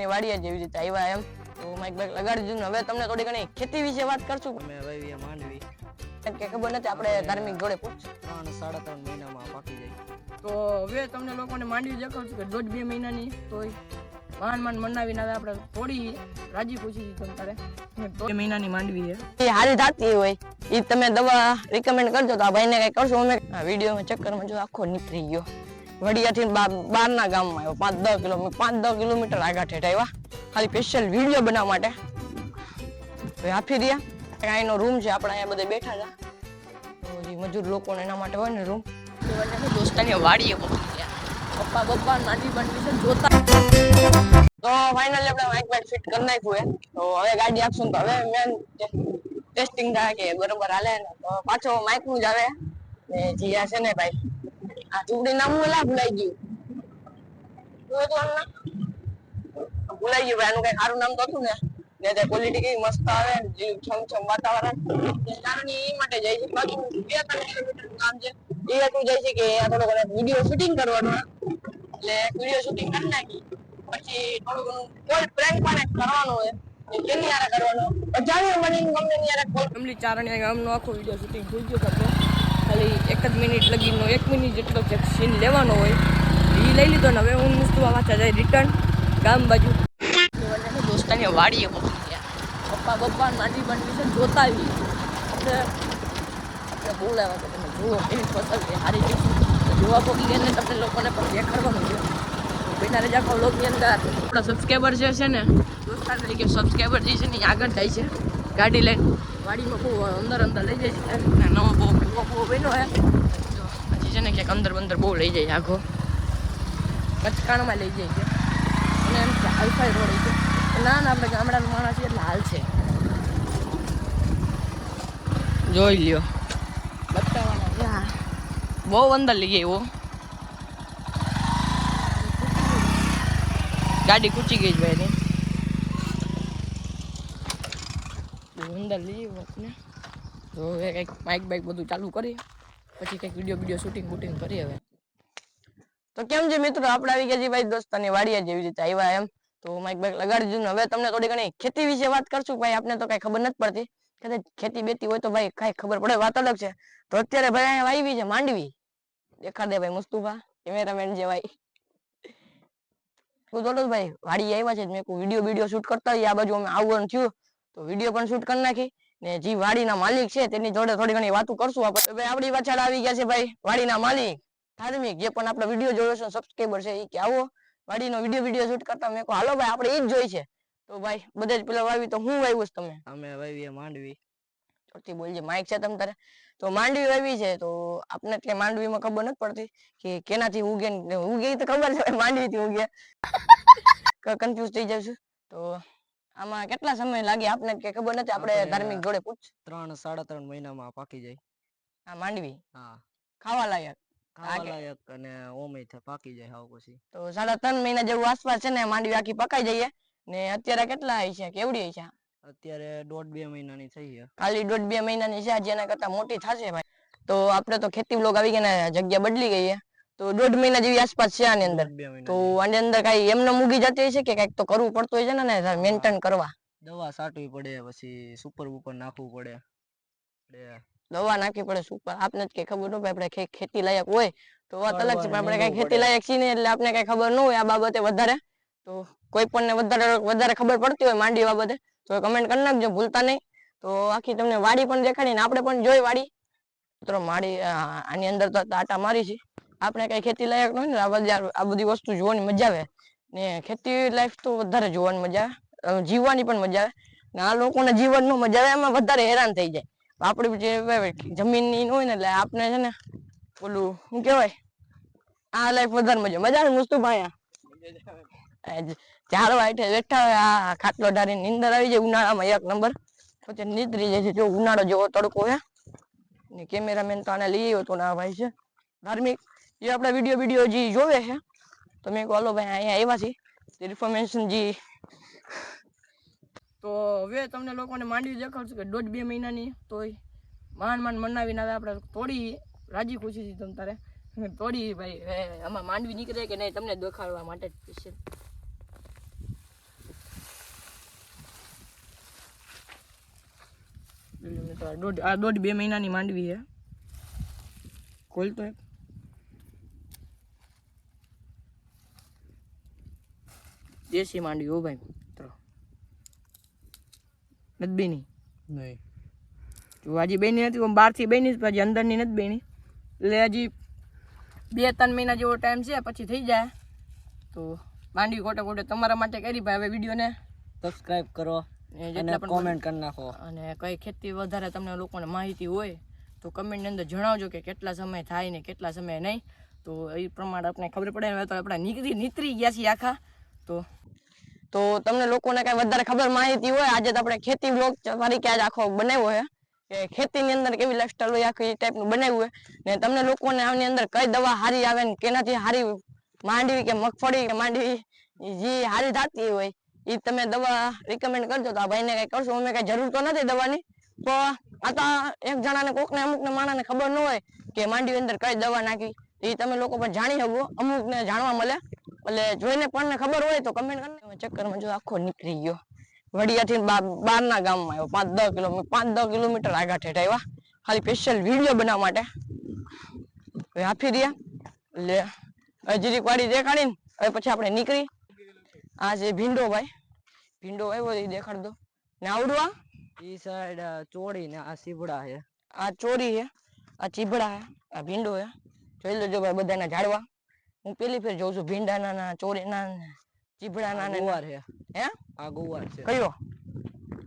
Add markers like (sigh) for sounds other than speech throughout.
ની વાડિયા જેવી રીતે આવ્યા એમ. તો માઇક બાઇક લગાડી દીધું ને હવે તમને થોડી ઘણી ખેતી વિશે વાત કરશું. અમે વાવીએ માંડવી. કેમ કે ખબર નથી આપણે ધાર્મિક જોડે પૂછ. ત્રણ સાડા ત્રણ મહિનામાં પાકી જાય. તો હવે તમને લોકોને માંડવી દેખાડશું કે દોઢ બે મહિનાની તોય માંડ માન મનાવીને હવે આપણે થોડી રાજી પૂછી દીધી તમ તારે બે મહિનાની માંડવી છે. એ હારી થતી હોય. એ તમે દવા રિકમેન્ડ કરજો તો આ ભાઈને કઈ કરશું. અમે વિડીયોમાં વીડિયો ચક્કરમાં જો આખો નીકળી ગયો. વડિયાથી બહારના ગામમાં આવ્યો. પાંચ દસ કિલોમીટર પાંચ દસ કિલોમીટર આગા ઠેઠ આવ્યા. ખાલી સ્પેશિયલ વીડિયો બનાવવા માટે. તો આપી રહ્યા. અહીંનો રૂમ છે આપણે અહીંયા બધે બેઠા હતા તો મજૂર લોકોને એના માટે હોય ને રૂમ દોસ્તાની વાડીએ પપ્પા પપ્પા નાની માંડવી છે જોતા. તો ફાઇનલી આપણે માઇક બાઇક ફિટ કરી નાખ્યું તો હવે ગાડી આપશું તો હવે મેન ટેસ્ટિંગ થાય કે બરોબર હાલે ને. તો પાછો માઇકનું જ આવે. ને જીયા છે ને ભાઈ આ ચૂંટણી નામ ઓલા ભૂલાઈ ગયું શું હતું નામ? ભૂલાઈ ગયું આનું કઈ સારું નામ તો હતું ને ને તે ક્વોલિટી કેવી મસ્ત આવે જીવ છમછમ વાતાવરણ કારણ એ માટે જાય છે બાકી બે ત્રણ કિલોમીટર કામ છે એ એટલું જાય છે કે આ થોડો વીડિયો શૂટિંગ કરવાનું એટલે વીડિયો શૂટિંગ કરી નાખી પછી થોડું ઘણું કોઈ પ્રેન્ક પણ કરવાનો હોય ચારણિયા ગામનો આખો વીડિયો શૂટિંગ થઈ ગયો હતો ખાલી એક જ મિનિટ લગીનો, એક મિનિટ જેટલો જે સીન લેવાનો હોય એ લઈ લીધો ને હવે હું મુસ્તુવા વાંચા જાય રિટર્ન ગામ બાજુ. દોસ્તાની વાડીએ પહોંચી ગયા. પપ્પા પપ્પા માંડવી બાંધી છે જોતા આવી આપણે આપણે તમે જુઓ એવી ફસલ છે સારી છે જોવા પગી ગઈને તમને લોકોને પણ દેખાડવાનું છે. બેટા રજા કહો લોકની અંદર. આપણા સબસ્ક્રાઈબર જે છે ને દોસ્તાર તરીકે સબસ્ક્રાઈબર જે છે ને આગળ જાય છે. ગાડી લઈને. વાડીમાં બહુ અંદર અંદર લઈ જાય છે. ને નવો બહુ બહુ બહુ બન્યો હે હજી છે ને ક્યાંક અંદર બંદર બહુ લઈ જાય આખો કચકાણમાં લઈ જાય છે. અને એમ કે રોડ છે. ના ના આપણે ગામડાનું માણસ છે એટલે હાલ છે. જોઈ લ્યો. બતાવવાના બહુ અંદર લઈ ગઈ એવો ગાડી કૂચી ગઈ જ ભાઈ બહુ અંદર તો હવે કંઈક માઇક બાઇક બધું ચાલુ કરી પછી કંઈક વીડિયો વીડિયો શૂટિંગ બૂટિંગ કરી હવે. તો કેમ છે મિત્રો? આપણે આવી ગયા છીએ ભાઈ દોસ્તાની વાડીએ જેવી રીતે આવ્યા એમ. તો માઇક બાઇક લગાડી ને. હવે તમને થોડી ઘણી ખેતી વિશે વાત કરશું. ભાઈ, આપને તો કઈ ખબર નથી પડતી. કદાચ ખેતી બેતી હોય તો ભાઈ કઈ ખબર પડે. વાત અલગ છે. તો અત્યારે ભાઈ અહીંયા વાવી છે, માંડવી. દેખા દે ભાઈ મુસ્તુફા કેમેરામેન જે ભાઈ. હું તો ભાઈ. વાડી આવ્યા છે મેં વીડિયો વીડિયો શૂટ કરતા આ બાજુ અમે આવવાનું થયું. તો વીડિયો પણ શૂટ કરી નાખી. ને જે વાડીના માલિક છે તેની જોડે થોડી ઘણી વાતો કરશું આપણે. ભાઈ આપણી પાછળ આવી ગયા છે ભાઈ વાડીના માલિક. ધાર્મિક જે પણ આપણો વીડિયો જોયો છે સબસ્ક્રાઈબર છે એ કે આવો. વાડીનો વીડિયો વીડિયો શૂટ કરતા મેં કહું હાલો ભાઈ આપણે એ જ જોઈ છે. તો ભાઈ બધે જ પેલા વાવી તો હું વાવ્યું તમે? અમે વાવીએ માંડવી. ચોથી બોલજે માઇક છે તમ તારે. તો માંડવી વાવી છે તો આપને એટલે માંડવીમાં ખબર નથી પડતી કે કેનાથી ઉગે ને ઉગે તો ખબર છે માંડવીથી ઉગે. કન્ફ્યુઝ થઈ જાવ છું. તો આમાં કેટલા સમય લાગે આપને કે ખબર નથી આપણે ધાર્મિક જોડે પૂછ. ત્રણ સાડા ત્રણ મહિનામાં પાકી જાય. આ માંડવી? હા. ખાવા લાયક ખાવા લાયક અને ઓમે પાકી જાય હાવ પછી. તો સાડા ત્રણ મહિના જેવું આસપાસ છે ને માંડવી આખી પકાઈ જઈએ. ને અત્યારે કેટલા આવી છે કેવડી આવી છે? અત્યારે દોઢ બે મહિનાની થઈ છે. ખાલી દોઢ બે મહિનાની છે હજી કરતા મોટી થશે ભાઈ. તો આપણે તો ખેતી બ્લોગ આવી ગયા ને જગ્યા બદલી ગઈ છે. તો દોઢ મહિના જેવી આસપાસ છે આની અંદર. તો આની અંદર કઈ એમને મૂકી જતી હશે કે કંઈક તો કરવું પડતું હોય છે ને મેન્ટેન કરવા. દવા સાટવી પડે પછી સુપર ઉપર નાખવું પડે. દવા નાખવી પડે સુપર આપને જ કઈ ખબર ન આપણે ખેતી લાયક હોય તો વાત અલગ છે પણ આપણે કઈ ખેતી લાયક છીએ ને એટલે આપણે કઈ ખબર ન હોય આ બાબતે વધારે. તો કોઈ પણ ને વધારે વધારે ખબર પડતી હોય માંડી બાબતે તો કમેન્ટ કરી નાખજો ભૂલતા નહીં. તો આખી તમને વાડી પણ દેખાડી ને આપણે પણ જોઈ વાડી. મિત્રો માડી આની અંદર તો આટા મારી છે. આપણે કઈ ખેતી લાયક ન હોય ને આ બધી આ બધી વસ્તુ જોવાની મજા આવે. ને ખેતી લાઈફ તો વધારે જોવાની મજા આવે જીવવાની પણ મજા આવે. ને આ લોકોને નો મજા આવે, એમાં વધારે હેરાન થઈ જાય. આપણે જમીનની હોય ને, એટલે આપણે છે ને પેલું શું કહેવાય? આ લાઈફ વધારે મજા મજા આવે મુસ્તુ ભાઈ ઝાડવા હેઠે બેઠા હોય, આ ખાટલો ઢારી નીંદર આવી જાય, ઉનાળામાં એક નંબર. પછી નીતરી જાય છે, જો ઉનાળો જેવો તડકો હે ને કેમેરામેન તો આને લઈ આવ્યો તો ના ભાઈ છે. ધાર્મિક એ આપણે વીડિયો વીડિયો જે જોવે છે તો મેં કહો ભાઈ, અહીંયા આવ્યા છીએ. ઇન્ફોર્મેશન જે તો હવે તમને લોકોને માંડવી દેખાડશું કે દોઢ બે મહિનાની, તોય માંડ માંડ મનાવીને આવે આપણે તોડી રાજી ખુશી તમ તારે. તોડી ભાઈ આમાં માંડવી નીકળે કે નહીં, તમને દેખાડવા માટે જ છે. આ દોઢ બે મહિનાની માંડવી છે. ખોલતો એક. દેશી માંડવી હો ભાઈ મિત્રો. નથી બેની. નહીં. જો હજી બેની નથી બહારથી બેની પછી અંદરની નથી બેની. એટલે હજી બે ત્રણ મહિના જેવો ટાઈમ છે પછી થઈ જાય. તો માંડવી ખોટે ખોટે તમારા માટે કરી ભાઈ હવે વિડીયોને સબસ્ક્રાઇબ કરો અને કોમેન્ટ કરી નાખો. અને કઈ ખેતી વધારે તમને લોકોને માહિતી હોય તો કમેન્ટની અંદર જણાવજો કે કેટલા સમય થાય ને કેટલા સમય નહીં. તો એ પ્રમાણે આપણે ખબર પડે હવે તો આપણે નીકળી નીતરી ગયા છીએ આખા. તો તો તમને લોકોને કઈ વધારે ખબર માહિતી હોય, આજે તો આપણે ખેતી બ્લોગ તરીકે આજ આખો બનાવ્યો છે, કે ખેતીની અંદર કેવી લાઈફસ્ટાઈલ હોય, આખી ટાઈપનું બનાવ્યું હોય ને તમને લોકોને આની અંદર કઈ દવા હારી આવે ને કેનાથી હારી માંડવી કે મગફળી કે માંડવી જે હારી થતી હોય એ તમે દવા રિકમેન્ડ કરજો. તો આ ભાઈને કઈ કરશો અમે કઈ જરૂર તો નથી દવાની. તો આ તો એક જણાને કોકને અમુકને માણસને ખબર ન હોય કે માંડવી અંદર કઈ દવા નાખી. એ તમે લોકો પણ જાણી શકો, અમુકને જાણવા મળે. એટલે જોઈને પણ ખબર હોય તો કમેન્ટ કરીને ચક્કરમાં જો આખો નીકળી ગયો. વડિયાથી બહારના ગામમાં આવ્યો પાંચ દસ કિલોમીટર પાંચ દસ કિલોમીટર આગા ઠેઠ આવ્યા. ખાલી સ્પેશિયલ વીડિયો બનાવવા માટે. હવે આપી રહ્યા. એટલે હજીરી વાડી દેખાડીને હવે પછી આપણે નીકળી. આ છે ભીંડો ભાઈ. ભીંડો આવ્યો એ દેખાડ દો. ને આવડવા? એ ઈ સાઈડ ચોડી ને આ સીબડા છે. આ ચોરી છે. આ ચીભડા છે. આ ભીંડો છે. જોઈ લેજો ભાઈ બધાના ઝાડવા. હું પેલી ફેર જોઉં છું ભીંડાના ચોરીના ચીભડાના ને ગુવાર છે. હે? આ ગુવાર છે. કયો?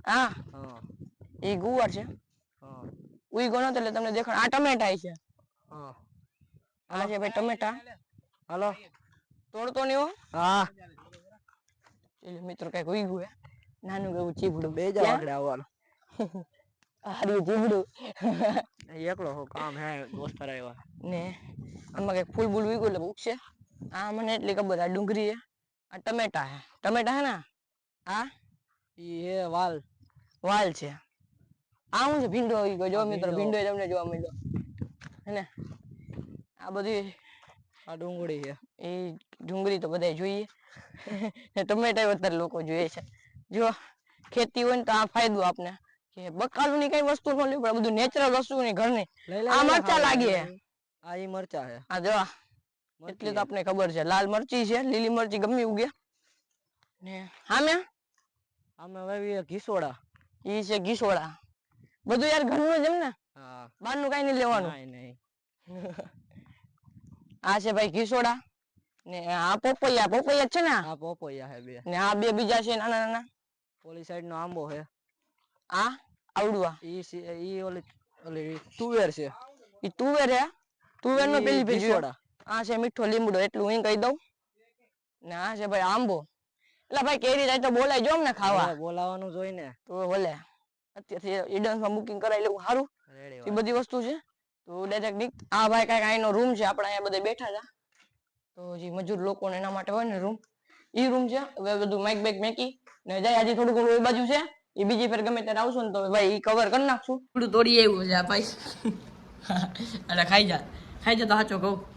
આ હા. એ ગુવાર છે? હા. ઉઈ ગણો એટલે તમને દેખાણ. આ ટમેટા છે. હા. આ છે ભાઈ ટમેટા. હાલો. તોડતો નહીં હો. હા. એટલે મિત્રો કંઈક ઉઈ ગયું નાનું એવું ચીભડું. બે જાવ આગળ આવવાનો. હારી ચીભડું. એકલો હો કામ હે દોસ્ત આવ્યા. ને આમાં કંઈક ફૂલ બૂલ ઉઈ એટલે ઉગશે આ મને એટલી ખબર આ ડુંગળી હે. આ ટમેટા હે. ટમેટા હે ના? હા? ઈ હે વાલ. વાલ છે. આ હું છે ભીંડો આવી ગયો જો મિત્રો ભીંડો. તમને જોવા મળ્યો. હેને આ બધી આ ડુંગળી છે. એ ડુંગળી તો બધાય જોઈએ. ને ટમેટા વધારે લોકો જોઈએ છે. જો ખેતી હોય ને તો આ ફાયદો આપને. કે બકાલું ની કઈ વસ્તુ ન લેવું પડે બધું નેચરલ વસ્તુ ની ઘરની. આ મરચા હા, લાગી. હે. આ ઈ મરચા છે. આ જો આ. એટલી તો આપણે ખબર છે લાલ મરચી છે લીલી મરચી ગમે ઉગે ને હામે? આમે વાવી ઘીસોડા. ઈ છે ઘીસોડા. બધું યાર ઘરનું જ એમ ને? હા. બહારનું કઈ નહીં લેવાનું. નહીં નહીં. આ છે ભાઈ ઘીસોડા. ને આ પોપૈયા પોપૈયા છે ને આ? પોપૈયા હે બે. ને આ બે બીજા છે નાના નાના. ઓલી સાઈડ નો આંબો છે આ આવડવા. ઈ ઈ ઓલી ઓલી તુવેર છે. ઈ તુવેર હે? તુવેર નો પેલી ઘીસોડા. આ છે મીઠો લીમડો એટલું હું કહી દઉં. ને આ છે ભાઈ આંબો. એટલે ભાઈ કેરી જાય તો બોલાય જો ને ખાવા. બોલાવાનું જોઈ ને. તો બોલે અત્યારથી ઈડન્સમાં બુકિંગ કરાવી લેવું સારું એ બધી વસ્તુ છે. તો ડાયરેક્ટ નીક આ ભાઈ કાંઈક અહીંનો રૂમ છે આપણે અહીંયા બધા બેઠા હતા. તો જે મજૂર લોકોને એના માટે હોય ને રૂમ ઈ રૂમ છે હવે બધું માઇક બેક મેકી. ને જાય હજી થોડું ઘણું એ બાજુ છે. એ બીજી ફેર ગમે ત્યારે આવશું ને તો ભાઈ ઈ કવર કરી નાખશું. થોડું તોડી આવ્યું છે આ ભાઈ. (laughs) અરે ખાઈ જા. ખાઈ જા તો સાચો કહું.